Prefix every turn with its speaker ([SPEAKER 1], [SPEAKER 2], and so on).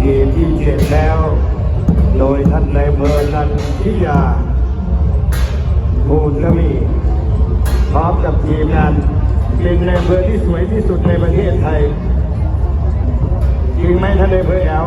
[SPEAKER 1] ทีที่เจ็ดแล้ว โดยท่านในายเบอร์นันทิยาภูนละมีพร้อมกับทีมงานเป็นในายเบอร์ที่สวยที่สุดในประเทศไทยจริงไหมท่านในายเบอร์แอล